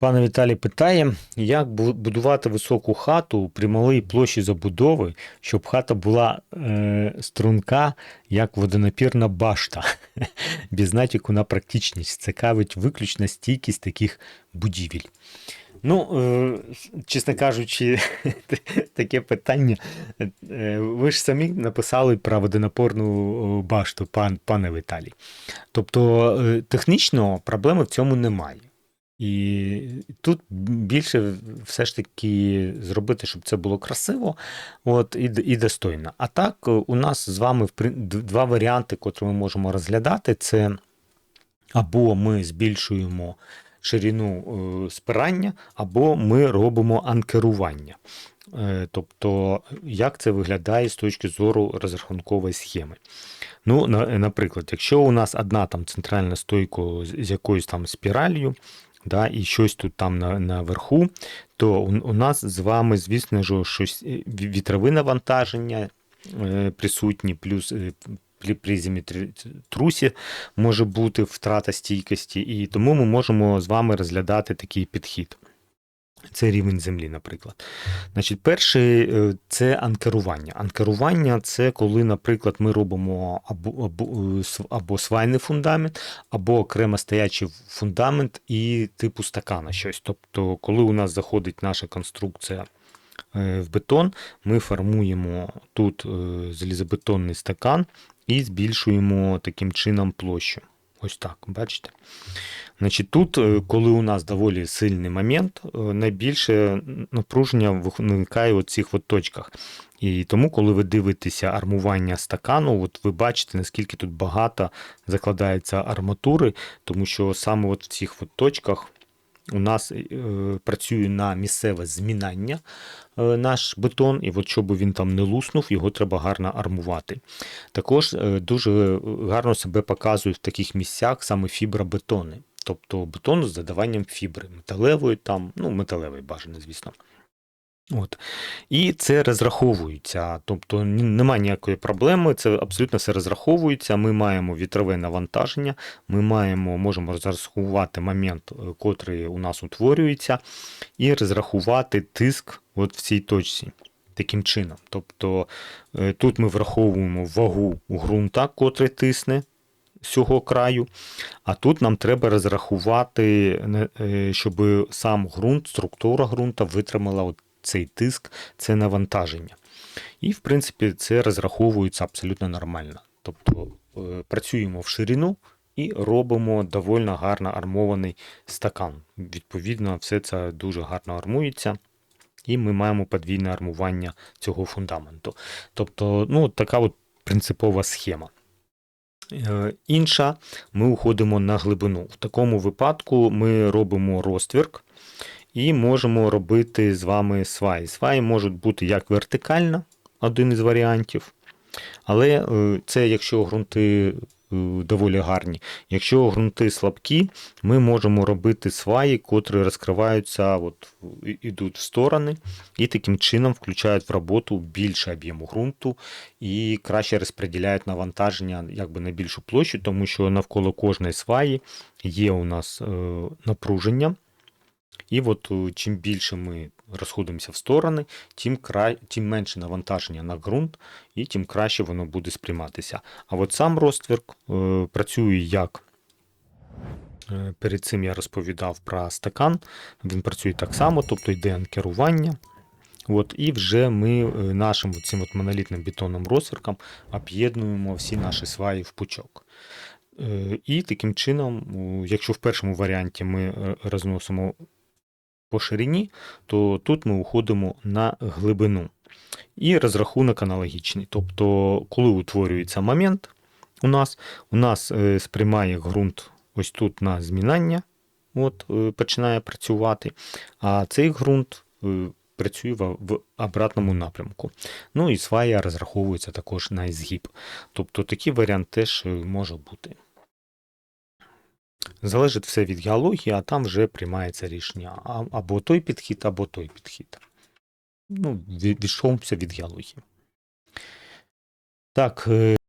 Пане Віталій питає, як будувати високу хату при малій площі забудови, щоб хата була е, струнка, як водонапірна башта, без натяку на практичність. Цікавить виключно стійкість таких будівель. Ну, е, чесно кажучи, таке питання. Е, Ви ж самі написали про водонапорну башту, пан, пане Віталій. Тобто, е, технічно проблеми в цьому немає. І тут більше все ж таки зробити, щоб це було красиво от, і, і достойно. А так, е, у нас з вами два варіанти, котрі ми можемо розглядати: це або ми збільшуємо ширину е, спирання, або ми робимо анкерування. Е, Тобто, як це виглядає з точки зору розрахункової схеми. Ну, на- наприклад, якщо у нас одна там центральна стойка з якоюсь там спіралью, да, і щось тут там на, наверху, то у, у нас з вами, звісно ж, щось е, вітрове навантаження е, присутні, плюс е, при призмі трусі може бути втрата стійкості, і тому ми можемо з вами розглядати такий підхід. Це рівень землі, наприклад. Значить, перший е, це анкерування. Анкерування це коли, наприклад, ми робимо або, або, е, або свайний фундамент, або окремо стоячий фундамент і типу стакана щось. Тобто, коли у нас заходить наша конструкція е, в бетон, ми формуємо тут е, залізобетонний стакан і збільшуємо таким чином площу. Ось так, бачите? Значить, тут, е, коли у нас доволі сильний момент, е, найбільше напруження виникає у цих от точках. І тому, коли ви дивитеся армування стакану, от ви бачите, наскільки тут багато закладається арматури, тому що саме от в цих от точках у нас е, працює на місцеве змінання е, наш бетон, і от щоб він там не луснув, його треба гарно армувати. Також е, дуже гарно себе показують в таких місцях саме фібробетони. Тобто бетон з додаванням фібри, металевої там, ну, металевої бажано, звісно. От. І це розраховується, тобто немає ніякої проблеми, це абсолютно все розраховується. Ми маємо вітрове навантаження, ми маємо, можемо розрахувати момент, е, котрий у нас утворюється, і розрахувати тиск от в цій точці. Таким чином. Тобто е, тут ми враховуємо вагу ґрунта, котрий тисне з цього краю, а тут нам треба розрахувати, е, щоб сам ґрунт, структура ґрунта витримала от цей тиск, це навантаження. І, в принципі, це розраховується абсолютно нормально. Тобто е, працюємо в ширину і робимо доволі гарно армований стакан. Відповідно, все це дуже гарно армується. І ми маємо подвійне армування цього фундаменту. Тобто, ну, така от принципова схема. Е, Інша, ми уходимо на глибину. В такому випадку ми робимо розтвірк і можемо робити з вами сваї. Сваї можуть бути як вертикально, один із варіантів, але е, це якщо ґрунти е, доволі гарні. Якщо ґрунти слабкі, ми можемо робити сваї, котрі розкриваються, от, ідуть в сторони, і таким чином включають в роботу більше об'єму ґрунту і краще розподіляють навантаження якби на більшу площу, тому що навколо кожної сваї є у нас е, напруження. І от е, чим більше ми розходимося в сторони, тим, кра... тим менше навантаження на ґрунт, і тим краще воно буде сприйматися. А от сам розтвірк е, працює як. е, Перед цим я розповідав про стакан. Він працює так само, тобто йде анкерування. От, і вже ми е, нашим цим от монолітним бетонним розтвірком об'єднуємо всі наші сваї в пучок. І таким чином, якщо в першому варіанті ми розносимо по ширині, то тут ми уходимо на глибину. І розрахунок аналогічний. Тобто, коли утворюється момент у нас, у нас е, сприймає ґрунт ось тут на змінання, от, е, починає працювати, а цей ґрунт е, працює в, обратному напрямку. Ну і свая розраховується також на згиб. Тобто такий варіант теж може бути. Залежить все від геології, а там вже приймається рішення або той підхід, або той підхід. Ну, від- від геології. Так, е,